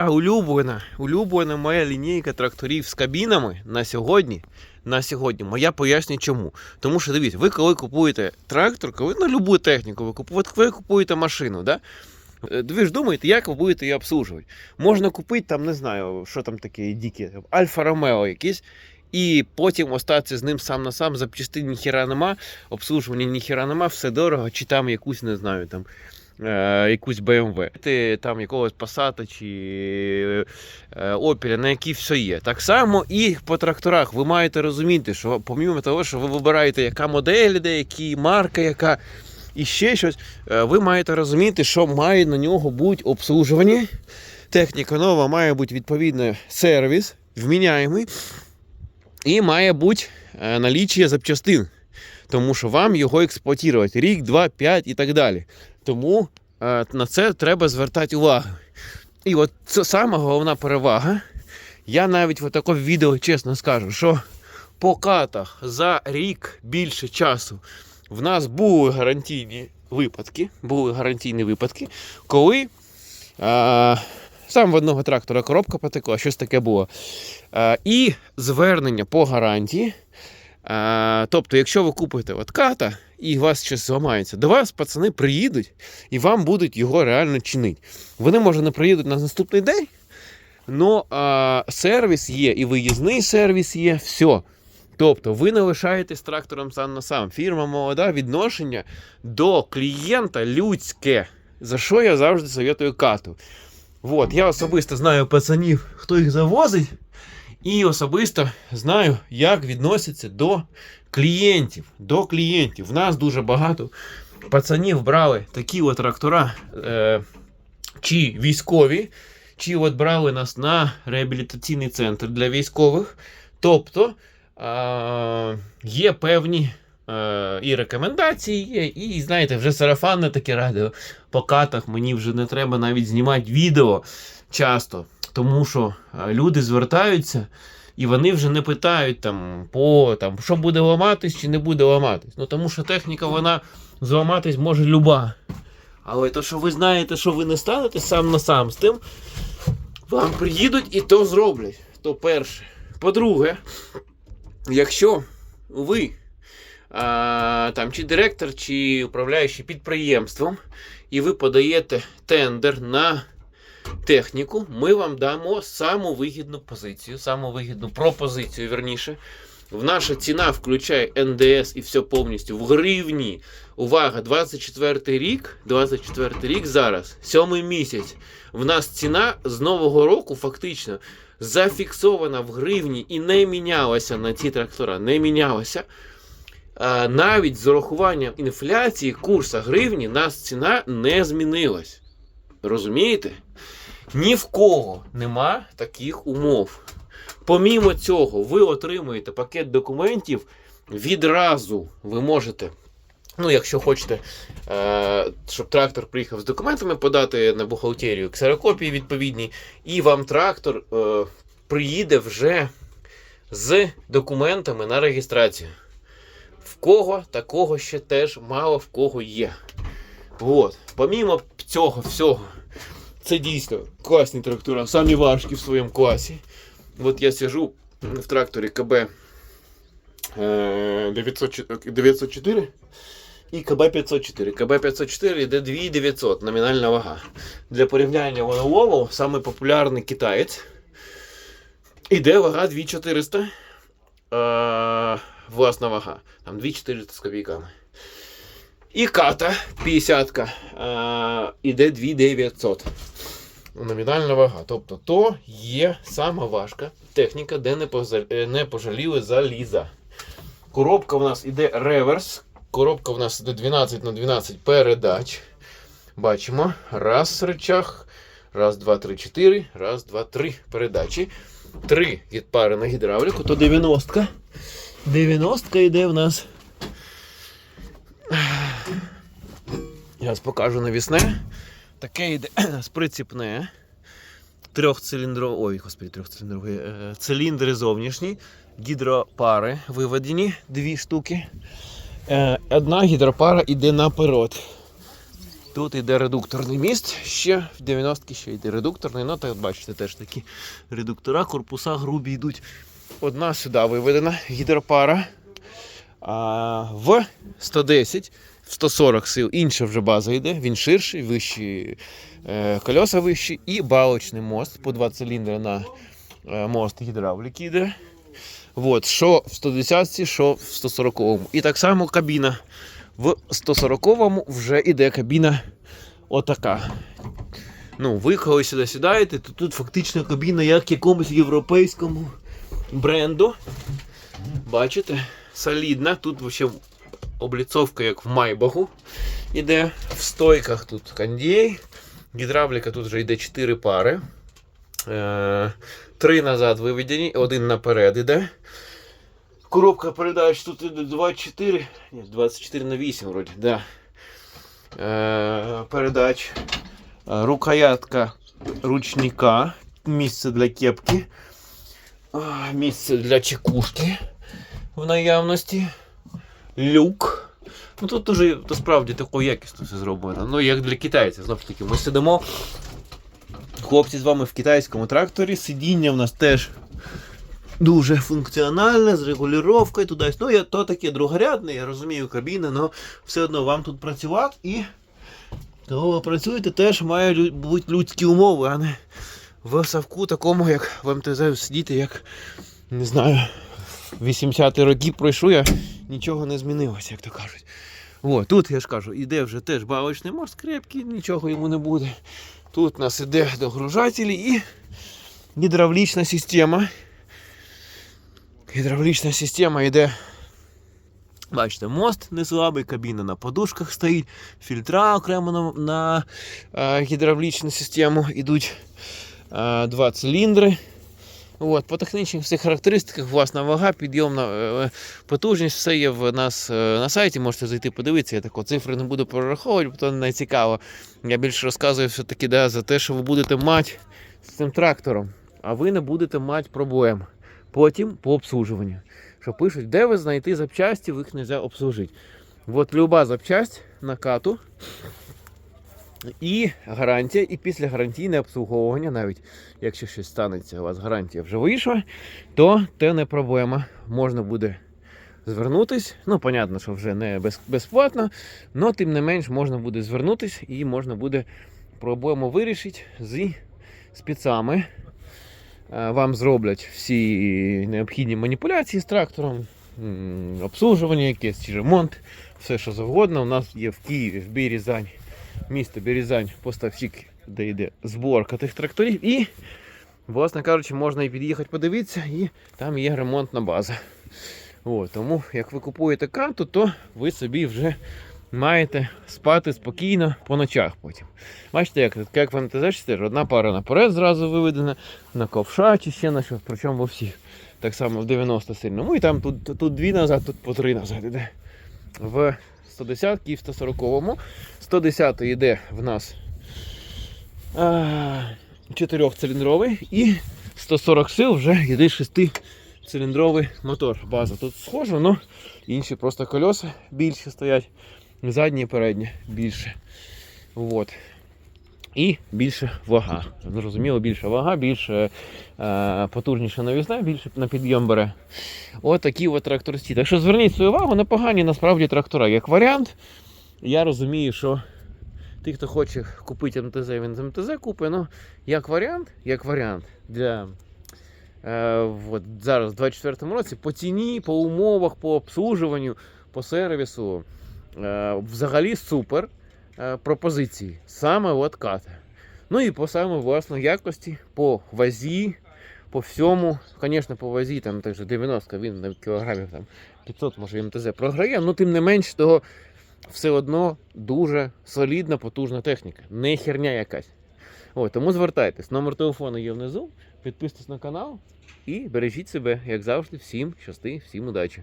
А улюблена, улюблена моя лінійка тракторів з кабінами на сьогодні. На сьогодні моя пояснює чому. Тому що дивіться, ви коли купуєте трактор, коли ну, любу техніку, ви купуєте, ви купуєте машину, да? Е, Ви ж думаєте, як ви будете її обслужувати? Можна купити там, не знаю, що там таке дике, Альфа Ромео якийсь, і потім остатися з ним сам на сам, запчастин ніхіра нема, обслужування ніхіра нема, все дорого, чи там якусь, не знаю, там. Е, Якусь BMW, там якогось Passat чи е, Opel, на якій все є. Так само і по тракторах ви маєте розуміти, що помимо того, що ви вибираєте, яка модель іде, які марка, яка і ще щось, е, ви маєте розуміти, що має на нього бути обслужування. Техніка нова має бути відповідно сервіс, вміняємий, і має бути е, наліччя запчастин. Тому що вам його експлуатувати рік, два, п'ять і так далі. Тому е, на це треба звертати увагу. І от це сама головна перевага. Я навіть в такому відео чесно скажу, що по катах за рік більше часу в нас були гарантійні випадки, були гарантійні випадки, коли а, сам в одного трактора коробка потекла, щось таке було. А, і звернення по гарантії. А, тобто, якщо ви купите от ката і у вас щось зламається, до вас пацани приїдуть і вам будуть його реально чинити. Вони, може, не приїдуть на наступний день, але сервіс є, і виїзний сервіс є, все. Тобто ви не лишаєтесь трактором сам на сам. Фірма молода, відношення до клієнта людське. За що я завжди советую кату. От, я особисто знаю пацанів, хто їх завозить, і особисто знаю, як відносяться до клієнтів. До клієнтів. В нас дуже багато пацанів брали такі от трактора, е, чи військові, чи от брали нас на реабілітаційний центр для військових. Тобто е, є певні е, і рекомендації, є, і знаєте, вже сарафанне таке радіо. По катах мені вже не треба навіть знімати відео часто, тому що е, люди звертаються. І вони вже не питають там, по там, що буде ламатись чи не буде ламатись. Ну тому що техніка вона зламатись може люба. Але то, що ви знаєте, що ви не станете сам на сам з тим, вам приїдуть і то зроблять. То перше. По-друге, якщо ви а, там, чи директор, чи управляючий підприємством, і ви подаєте тендер на техніку, ми вам дамо саму вигідну позицію, саму вигідну пропозицію, верніше. В наша ціна включає НДС і все повністю в гривні. Увага, 24 рік, 24 рік зараз, сьомий місяць. В нас ціна з нового року фактично зафіксована в гривні і не мінялася на ці трактора, не мінялася. Навіть з урахуванням інфляції курсу гривні нас ціна не змінилась. Розумієте? Ні в кого нема таких умов. Помімо цього, ви отримуєте пакет документів відразу. Ви можете, ну, якщо хочете, е, щоб трактор приїхав з документами, подати на бухгалтерію ксерокопії відповідні, і вам трактор е, приїде вже з документами на реєстрацію. В кого такого ще теж мало в кого є. От. Помімо цього всього, це дійсно класні трактора, самі важкі в своєму класі. От я сижу в тракторі КБ е, 900 904 і КБ 504. КБ 504 йде 2900 номінальна вага. Для порівняння водолову саме популярний китаєць. Іде вага 2400. Е, власна вага. Там 2400 з копійками. І ката 50 е, іде 2900. Номінальна вага. Тобто то є сама важка техніка, де е, не пожаліли заліза. Коробка в нас іде реверс. Коробка в нас іде 12 на 12 передач. Бачимо. Раз речах. Раз, два, три, чотири. Раз, два, три передачі. Три від пари на гідравліку, то 90. 90 йде в нас. Вас покажу навісне. Таке йде приціпне. Трьохциліндрове. Ой, господи, трьохциліндрове. е, Циліндри зовнішні. Гідропари виведені, дві штуки. Е, Одна гідропара йде наперед. Тут йде редукторний міст, ще в 90-ки ще йде редукторний, ну так бачите, теж такі редуктора, корпуса грубі йдуть. Одна сюди виведена гідропара. А в 110, в 140 сил інша вже база йде, він ширший, вищі е, кольоса вищі і балочний мост по два циліндри на е, мост гідравліки йде. От, що в 110, що в 140-му. І так само кабіна. В 140-му вже йде кабіна отака. Ну, ви коли сюди сідаєте, то тут фактично кабіна як якомусь європейському бренду. Бачите? Солідна. Тут вообще обліцовка, як в Майбаху іде. В стойках тут кондей. Гідравліка тут вже йде 4 пари. Е, Три назад виведені, один наперед іде. Коробка передач тут іде 24. Ні, 24 на 8 вроді, да. Е, передач. Е, Рукоятка ручника. Місце для кепки. Місце для чекушки в наявності. Люк. Ну тут дуже то справді тако якісно все зроблено. Ну, як для китайців, знову ж таки, ми сидимо. Хлопці з вами в китайському тракторі. Сидіння в нас теж дуже функціональне, з регулювання туди. Ну, я то таке другорядне, я розумію, кабіна, але все одно вам тут працювати і то ви працюєте теж має бути людські умови, а не в савку такому, як в МТЗ сидіти, як не знаю. 80-ті роки пройшов, я нічого не змінилося, як то кажуть. О, тут я ж кажу, іде вже теж балочний мост крепкий, нічого йому не буде. Тут у нас іде догружателі і гідравлічна система. Гідравлічна система йде. Бачите, мост не слабий, кабіна на подушках стоїть, фільтра окремо на, на е, гідравлічну систему йдуть е, два циліндри. От, по технічних всіх характеристиках, власна вага, підйомна е, потужність, все є в нас е, на сайті, можете зайти подивитися. Я тако цифри не буду перераховувати, бо то не цікаво. Я більше розказую все-таки да, за те, що ви будете мати з цим трактором, а ви не будете мати проблем. Потім по обслужуванню. Що пишуть, де ви знайти запчасті, їх не можна обслужити. От люба запчасть накату. І гарантія, і після гарантійне обслуговування, навіть якщо щось станеться, у вас гарантія вже вийшла, то це не проблема. Можна буде звернутись. Ну, понятно, що вже не безплатно, але тим не менш можна буде звернутись і можна буде проблему вирішити з спецами. Е, Вам зроблять всі необхідні маніпуляції з трактором, обслужування якесь чи ремонт, все що завгодно. У нас є в Києві, в Бірізань місто Березань, поставщик, де йде зборка тих тракторів. І, власне кажучи, можна і під'їхати подивитися, і там є ремонтна база. От, тому, як ви купуєте карту, то ви собі вже маєте спати спокійно по ночах потім. Бачите, як, як в МТЗ теж одна пара наперед зразу виведена, на ковша чи ще на щось, причому во всіх. Так само в 90 сильно. Ну і там тут, тут дві назад, тут по три назад іде. В 110 і в 140-му. 110 йде в нас а, 4-циліндровий і 140 сил вже йде 6-циліндровий мотор. База тут схожа, але інші просто колеса більше стоять. Задні і передні більше. Вот. І більше вага. Зрозуміло, більше вага, більше е, потужніша новізна, більше на підйом бере. От такі от трактористі. Так що зверніть свою увагу на погані насправді трактора. Як варіант, я розумію, що ті, хто хоче купити МТЗ, він з МТЗ купить. Ну, як варіант, як варіант для е, от зараз, в 24-му році, по ціні, по умовах, по обслужуванню, по сервісу. Е, взагалі супер пропозиції. Саме ката. Ну і по саме власної якості, по вазі, по всьому. Звісно, по вазі там теж 90 він на кілограмів там 500, може МТЗ програє, але тим не менш того все одно дуже солідна, потужна техніка. Не херня якась. Ой, тому звертайтесь. Номер телефону є внизу. Підписуйтесь на канал і бережіть себе, як завжди, всім щасти, всім удачі.